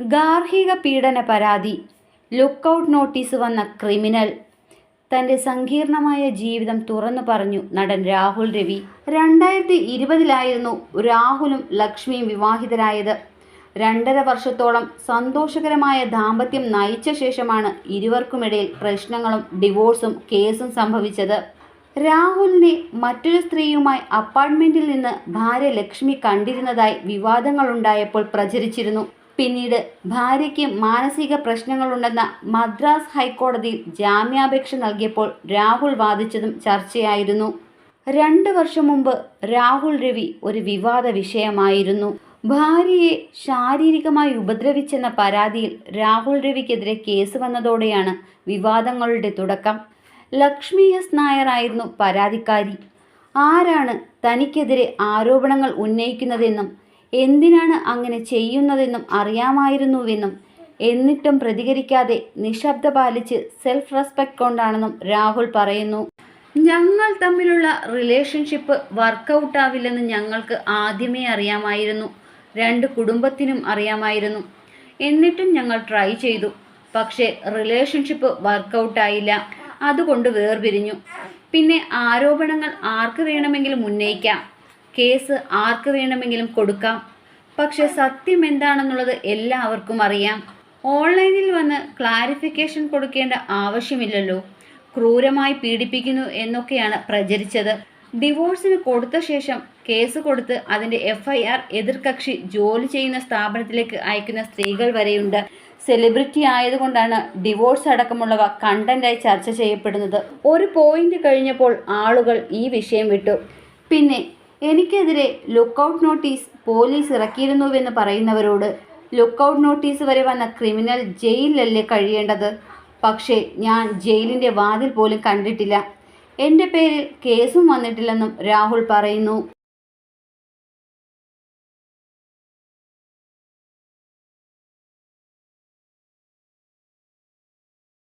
ഗാർഹിക പീഡന പരാതി ലുക്കൌട്ട് നോട്ടീസ് വന്ന ക്രിമിനൽ തന്റെ സങ്കീർണമായ ജീവിതം തുറന്നു പറഞ്ഞു നടൻ രാഹുൽ രവി. രണ്ടായിരത്തി ഇരുപതിലായിരുന്നു രാഹുലും ലക്ഷ്മിയും വിവാഹിതരായത്. രണ്ടര വർഷത്തോളം സന്തോഷകരമായ ദാമ്പത്യം നയിച്ച ശേഷമാണ് ഇരുവർക്കുമിടയിൽ പ്രശ്നങ്ങളും ഡിവോഴ്സും കേസും സംഭവിച്ചത്. രാഹുലിനെ മറ്റൊരു സ്ത്രീയുമായി അപ്പാർട്ട്മെന്റിൽ നിന്ന് ഭാര്യ ലക്ഷ്മി കണ്ടിരുന്നതായി വിവാദങ്ങളുണ്ടായപ്പോൾ പ്രചരിച്ചിരുന്നു. പിന്നീട് ഭാര്യയ്ക്ക് മാനസിക പ്രശ്നങ്ങളുണ്ടെന്ന മദ്രാസ് ഹൈക്കോടതിയിൽ ജാമ്യാപേക്ഷ നൽകിയപ്പോൾ രാഹുൽ വാദിച്ചതും ചർച്ചയായിരുന്നു. രണ്ട് വർഷം മുമ്പ് രാഹുൽ രവി ഒരു വിവാദ വിഷയമായിരുന്നു. ഭാര്യയെ ശാരീരികമായി ഉപദ്രവിച്ചെന്ന പരാതിയിൽ രാഹുൽ രവിക്കെതിരെ കേസ് വന്നതോടെയാണ് വിവാദങ്ങളുടെ തുടക്കം. ലക്ഷ്മി എസ് നായരായിരുന്നു പരാതിക്കാരി. ആരാണ് തനിക്കെതിരെ ആരോപണങ്ങൾ ഉന്നയിക്കുന്നതെന്നും എന്തിനാണ് അങ്ങനെ ചെയ്യുന്നതെന്നും അറിയാമായിരുന്നുവെന്നും എന്നിട്ടും പ്രതികരിക്കാതെ നിശബ്ദ പാലിച്ച് സെൽഫ് റെസ്പെക്ട് കൊണ്ടാണെന്നും രാഹുൽ പറയുന്നു. ഞങ്ങൾ തമ്മിലുള്ള റിലേഷൻഷിപ്പ് വർക്കൗട്ട് ആവില്ലെന്ന് ഞങ്ങൾക്ക് ആദ്യമേ അറിയാമായിരുന്നു. രണ്ട് കുടുംബത്തിനും അറിയാമായിരുന്നു. എന്നിട്ടും ഞങ്ങൾ ട്രൈ ചെയ്തു. പക്ഷേ റിലേഷൻഷിപ്പ് വർക്കൗട്ടായില്ല അതുകൊണ്ട് വേർപിരിഞ്ഞു. പിന്നെ ആരോപണങ്ങൾ ആർക്ക് വേണമെങ്കിലും ഉന്നയിക്കാം? കേസ് ആർക്ക് വേണമെങ്കിലും കൊടുക്കാം. പക്ഷെ സത്യം എന്താണെന്നുള്ളത് എല്ലാവർക്കും അറിയാം. ഓൺലൈനിൽ വന്ന് ക്ലാരിഫിക്കേഷൻ കൊടുക്കേണ്ട ആവശ്യമില്ലല്ലോ. ക്രൂരമായി പീഡിപ്പിക്കുന്നു എന്നൊക്കെയാണ് പ്രചരിച്ചത്. ഡിവോഴ്സിന് കൊടുത്ത ശേഷം കേസ് കൊടുത്ത് അതിന്റെ എഫ് ഐ ആർ എതിർകക്ഷി ജോലി ചെയ്യുന്ന സ്ഥാപനത്തിലേക്ക് അയക്കുന്ന സ്ത്രീകൾ വരെയുണ്ട്. സെലിബ്രിറ്റി ആയതുകൊണ്ടാണ് ഡിവോഴ്സ് അടക്കമുള്ളവ കണ്ടന്റായി ചർച്ച ചെയ്യപ്പെടുന്നത്. ഒരു പോയിന്റ് കഴിഞ്ഞപ്പോൾ ആളുകൾ ഈ വിഷയം വിട്ടു. പിന്നെ എനിക്കെതിരെ ലുക്കൌട്ട് നോട്ടീസ് പോലീസ് ഇറക്കിയിരുന്നുവെന്ന് പറയുന്നവരോട് ലുക്കൌട്ട് നോട്ടീസ് വരെ വന്ന ക്രിമിനൽ ജയിലിലല്ലേ കഴിയേണ്ടത്? പക്ഷേ ഞാൻ ജയിലിന്റെ വാതിൽ പോലും കണ്ടിട്ടില്ല. എന്റെ പേരിൽ കേസും വന്നിട്ടില്ലെന്നും രാഹുൽ പറയുന്നു.